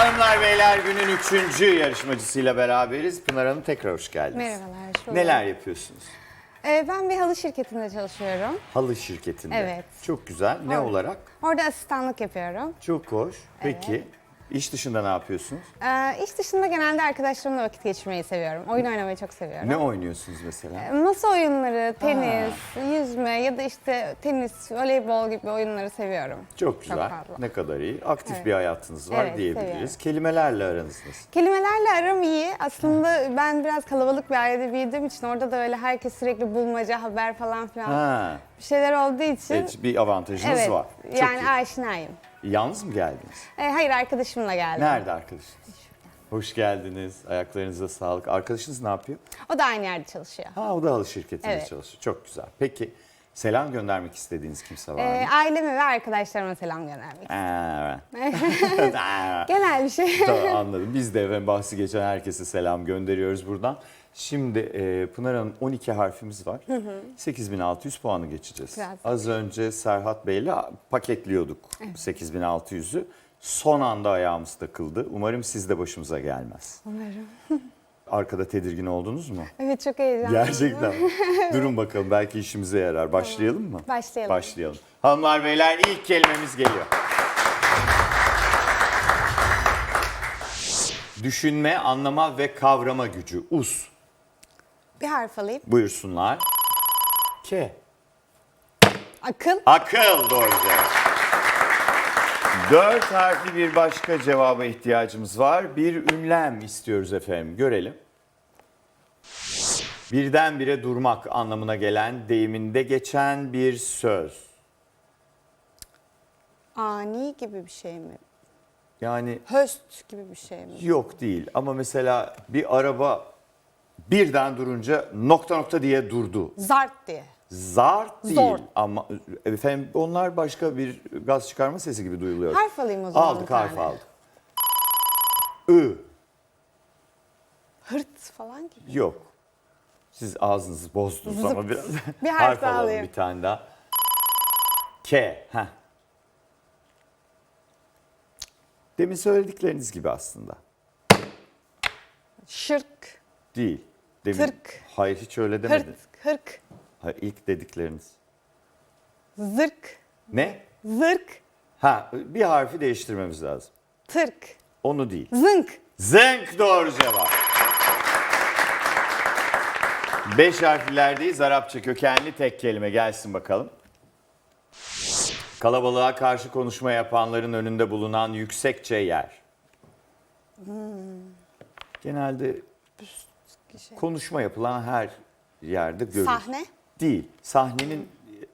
Hanımlar beyler günün üçüncü yarışmacısıyla beraberiz. Pınar Hanım tekrar hoş geldiniz. Merhabalar, hoş bulduk. Neler yapıyorsunuz? Ee, ben bir halı şirketinde çalışıyorum. Halı şirketinde. Evet. Çok güzel. Ne Orada. olarak? Orada asistanlık yapıyorum. Çok hoş. Peki iş dışında ne yapıyorsunuz? Ee, iş dışında genelde arkadaşlarımla vakit geçirmeyi seviyorum. Oyun oynamayı çok seviyorum. Ne oynuyorsunuz mesela? Masa oyunları, tenis, yüzme ya da işte tenis, voleybol gibi oyunları seviyorum. Çok güzel. fazla. ne kadar iyi. Aktif bir hayatınız var Evet, diyebiliriz. seviyorum. Kelimelerle aranız nasıl? Kelimelerle aram iyi. Aslında ben biraz kalabalık bir ailede büyüdüğüm için orada da öyle herkes sürekli bulmaca, haber falan filan Ha, bir şeyler olduğu için. evet, bir avantajınız var. Çok yani iyi. aşinayım. Yalnız mı geldiniz? Ee, hayır arkadaşımla geldim. Nerede arkadaşınız? Hoş geldiniz. Ayaklarınıza sağlık. Arkadaşınız ne yapıyor? O da aynı yerde çalışıyor. Ha o da halı şirketinde Evet. çalışıyor. Çok güzel. Peki selam göndermek istediğiniz kimse var Ee, mı? aileme ve arkadaşlarıma selam göndermek. Aa, evet. Aa, Genel bir şey. tamam, anladım. Biz de efendim bahsi geçen herkese selam gönderiyoruz buradan. Şimdi e, Pınar Hanım 12 harfimiz var. 8600 puanı geçeceğiz. Biraz. Az önce Serhat Bey'le paketliyorduk 8600'ü. Son anda ayağımız takıldı. Umarım siz de başımıza gelmez. Umarım. Arkada tedirgin oldunuz mu? Evet çok heyecanlıyım. Gerçekten. Durun bakalım belki işimize yarar. Başlayalım mı? Başlayalım. Başlayalım. Hanımlar beyler ilk kelimemiz geliyor. Düşünme, anlama ve kavrama gücü. Us. Bir harf alayım. Buyursunlar. K. Akıl. Akıl doğru cevap. Dört harfli bir başka cevaba ihtiyacımız var. Bir ünlem istiyoruz efendim. Görelim. Birdenbire durmak anlamına gelen deyiminde geçen bir söz. Ani gibi bir şey mi? Yani Höst gibi bir şey mi? yok değil ama mesela bir araba birden durunca nokta nokta diye durdu. Zart diye. Zart değil Zor. ama efendim onlar başka bir gaz çıkarma sesi gibi duyuluyor. Harf alayım o zaman Aldık bir tane. harf aldık. I Hırt falan gibi. yok. Siz ağzınızı bozdunuz Zıp. ama biraz. Bir harf daha alalım alayım. bir tane daha. K. Heh. Demin söyledikleriniz gibi aslında. Şırk. Değil. Demin, Tırk. Hayır hiç öyle demedin. Hırt. Hırk. Hayır, ilk dedikleriniz. Zırk. Ne? Zırk. Ha bir harfi değiştirmemiz lazım. Tırk. Onu değil. Zınk. Zınk doğru cevap. Beş harflerdeyiz. Arapça kökenli tek kelime gelsin bakalım. Kalabalığa karşı konuşma yapanların önünde bulunan yüksekçe yer. Genelde Şey. konuşma yapılan her yerde görülür. Sahne. Değil. Sahnenin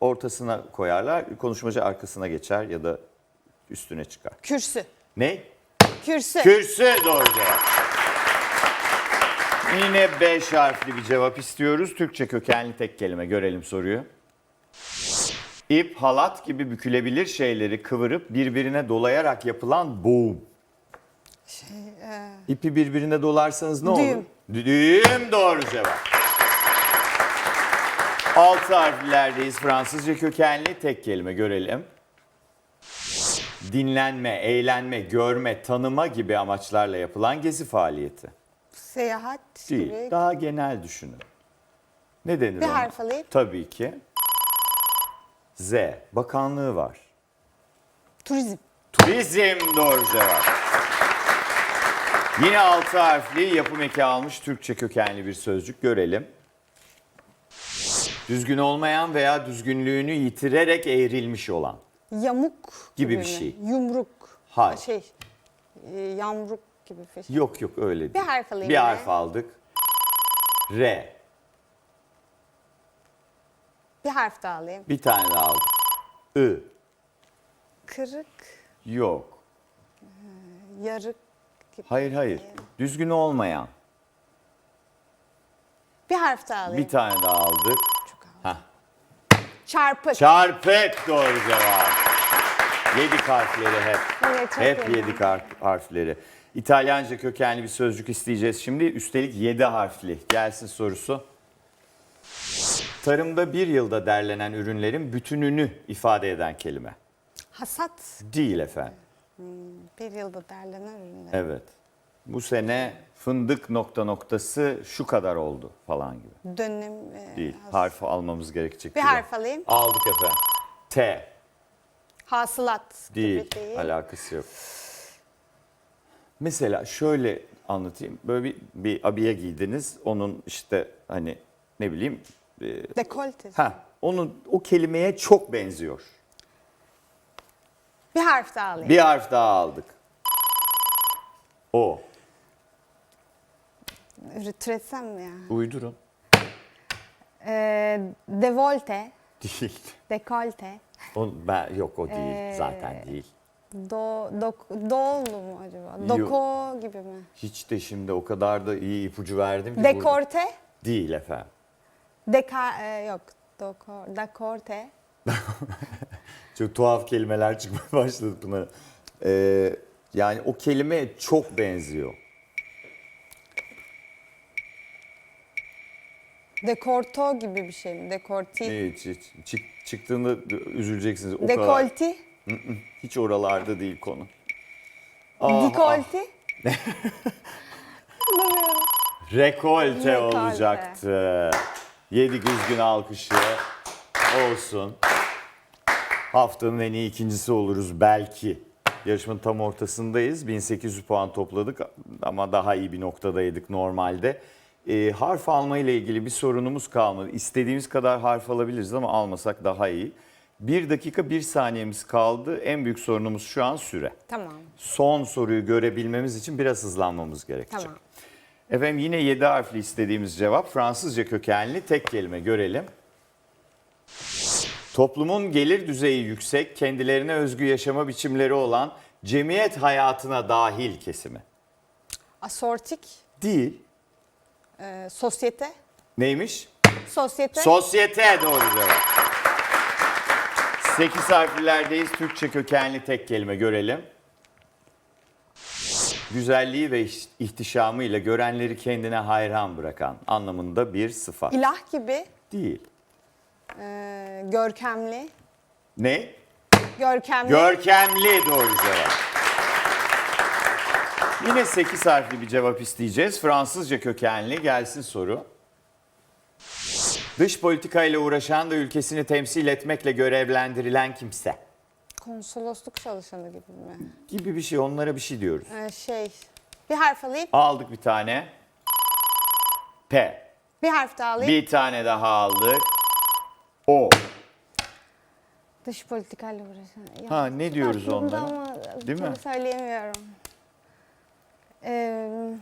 ortasına koyarlar. Konuşmacı arkasına geçer ya da üstüne çıkar. Kürsü. Ne? Kürsü. Kürsü doğru cevap. Yine beş harfli bir cevap istiyoruz. Türkçe kökenli tek kelime. Görelim soruyu. İp, halat gibi bükülebilir şeyleri kıvırıp birbirine dolayarak yapılan boğum. Şey, e, İpi birbirine dolarsanız ne Düğüm. olur? Düğüm doğru cevap. Altı harflerdeyiz. Fransızca kökenli tek kelime görelim. Dinlenme, eğlenme, görme, tanıma gibi amaçlarla yapılan gezi faaliyeti. seyahat Değil. gibi. Daha genel düşünün. Ne denir Bir ona? harf alayım. Tabii ki. Z. Bakanlığı var. Turizm. Turizm doğru cevap. Yine altı harfli yapım eki almış Türkçe kökenli bir sözcük görelim. Düzgün olmayan veya düzgünlüğünü yitirerek eğrilmiş olan. Yamuk Gibi bir mi? şey. Yumruk. Hayır. Şey. e, yamruk gibi bir şey. Yok yok öyle değil. Bir harf alayım Bir harf aldık. R. Bir harf daha alayım. Bir tane daha aldık. I. Kırık. Yok. Yarık gibi. Hayır hayır. Düzgün olmayan. Bir harf daha alayım. Bir tane daha aldık. Hah. Çarpık. Çarpık doğru cevap. Yedik harfleri hep. Evet, hep iyi. yedik har- harfleri. İtalyanca kökenli bir sözcük isteyeceğiz şimdi. Üstelik 7 harfli. Gelsin sorusu. Tarımda bir yılda derlenen ürünlerin bütününü ifade eden kelime. Hasat. Değil efendim. Bir yılda derlenen ürünler. Evet. Bu sene fındık nokta noktası şu kadar oldu falan gibi. Dönem e, Değil. has- Harf almamız gerekecek. Bir gibi. harf alayım. Aldık efendim. T. Hasılat Değil. gibi değil. Alakası yok. Mesela şöyle anlatayım. Böyle bir, bir abiye giydiniz. Onun işte hani ne bileyim. E, Dekolte. ha, onun o kelimeye çok benziyor. Bir harf daha alayım. Bir harf daha aldık. O. Türetsem mi ya? Uydurun. Ee, devolte, Değil. dekolte, O, ben, yok o değil. Ee, Zaten değil. do, dok, dolu mu acaba? Doko gibi mi? Hiç de şimdi o kadar da iyi ipucu verdim ki. burada- Dekorte, Değil efendim. deka, e, yok, doko, dekorte, Çok tuhaf kelimeler çıkmaya başladı Pınar. Ee, yani o kelime çok benziyor. Dekorto gibi bir şey mi? Dekorti, Hiç, hiç. Çık- çıktığında üzüleceksiniz. O kadar. dekolti, Hiç oralarda değil konu. Ah, dikolti. Rekolte Rekolte. olacaktı. Yedik üzgün alkışı. Olsun. Haftanın en iyi ikincisi oluruz belki. Yarışmanın tam ortasındayız. 1800 puan topladık ama daha iyi bir noktadaydık normalde. Ee, harf alma ile ilgili bir sorunumuz kalmadı. İstediğimiz kadar harf alabiliriz ama almasak daha iyi. Bir dakika bir saniyemiz kaldı. En büyük sorunumuz şu an süre. Tamam, Son soruyu görebilmemiz için biraz hızlanmamız gerekecek. tamam. Efendim yine 7 harfli istediğimiz cevap Fransızca kökenli tek kelime görelim. Toplumun gelir düzeyi yüksek, kendilerine özgü yaşama biçimleri olan cemiyet hayatına dahil kesimi. Asortik, Değil. E, sosyete, Neymiş? sosyete, Sosyete doğru cevap. 8 harflilerdeyiz. Türkçe kökenli tek kelime görelim. Güzelliği ve iş- ihtişamıyla görenleri kendine hayran bırakan anlamında bir sıfat. ilah gibi, Değil. e, görkemli, Ne? görkemli, Görkemli doğru cevap. Yine 8 harfli bir cevap isteyeceğiz. Fransızca kökenli gelsin soru. Dış politikayla uğraşan da ülkesini temsil etmekle görevlendirilen kimse. konsolosluk çalışanı gibi mi? Gibi bir şey onlara bir şey diyoruz. E, şey, bir harf alayım, Aldık bir tane. P. bir harf daha alayım. Bir tane daha aldık. O. Dış politikayla uğraşan. Ya, Ha, ne diyoruz aklımda onlara? Ama Değil mi? söyleyemiyorum. Ee,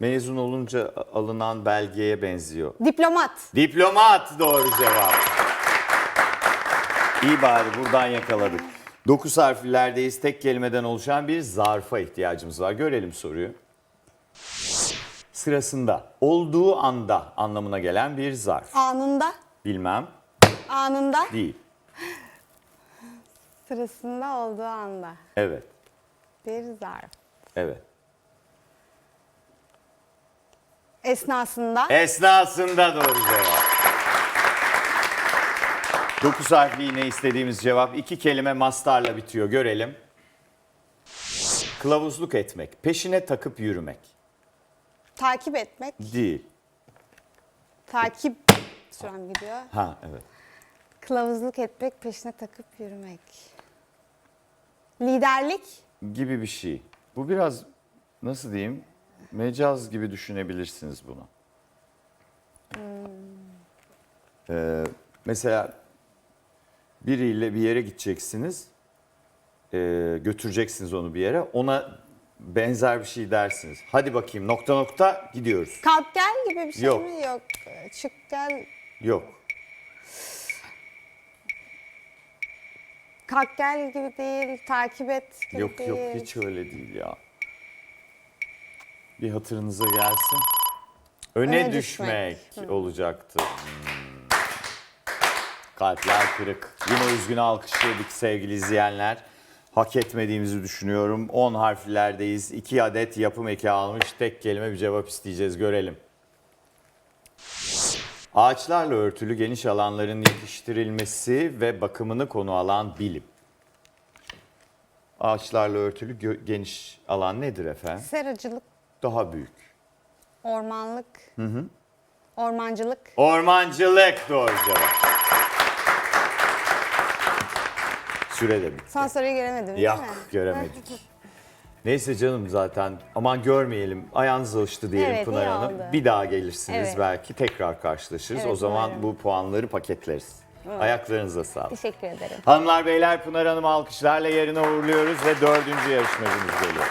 Mezun olunca alınan belgeye benziyor. diplomat. Diplomat doğru cevap. İyi bari buradan yakaladık. 9 harflilerdeyiz. Tek kelimeden oluşan bir zarfa ihtiyacımız var. Görelim soruyu. Sırasında, olduğu anda anlamına gelen bir zarf. Anında, Bilmem, anında, değil. sırasında olduğu anda. Evet, Bir zarf. evet. Esnasında, Esnasında doğru cevap. 9 harfli yine istediğimiz cevap. iki kelime mastarla bitiyor. Görelim. Kılavuzluk etmek, peşine takıp yürümek. takip etmek, Değil. takip sürem gidiyor. Ha evet. Kılavuzluk etmek, peşine takıp yürümek. Liderlik, Gibi bir şey. Bu biraz nasıl diyeyim? Mecaz gibi düşünebilirsiniz bunu. Ee, mesela biriyle bir yere gideceksiniz. Ee, götüreceksiniz onu bir yere. Ona benzer bir şey dersiniz. Hadi bakayım nokta nokta gidiyoruz. kalk gel gibi bir şey Yok. mi? Yok. Çık gel, Yok. Kalk gel gibi değil, takip et gibi Yok değil. yok hiç öyle değil ya. Bir hatırınıza gelsin. Öne, Öne düşmek, düşmek. olacaktı. Hmm. Kalpler kırık. Yine üzgün alkışladık sevgili izleyenler. Hak etmediğimizi düşünüyorum. 10 harflerdeyiz. 2 adet yapım eki almış. Tek kelime bir cevap isteyeceğiz. Görelim. Ağaçlarla örtülü geniş alanların yetiştirilmesi ve bakımını konu alan bilim. Ağaçlarla örtülü geniş alan nedir efendim? Seracılık, Daha büyük. ormanlık, ormancılık. Ormancılık doğru cevap. Süre de bitti. Son soruyu göremedim değil Yok mi? göremedik. Neyse canım zaten aman görmeyelim. Ayağınız alıştı diyelim Evet, Pınar iyi Hanım. oldu. Bir daha gelirsiniz Evet. belki tekrar karşılaşırız. Evet, o zaman umarım. bu puanları paketleriz. Ayaklarınıza sağlık. Teşekkür ederim. Hanımlar beyler Pınar Hanım alkışlarla yerine uğurluyoruz ve dördüncü yarışmacımız geliyor.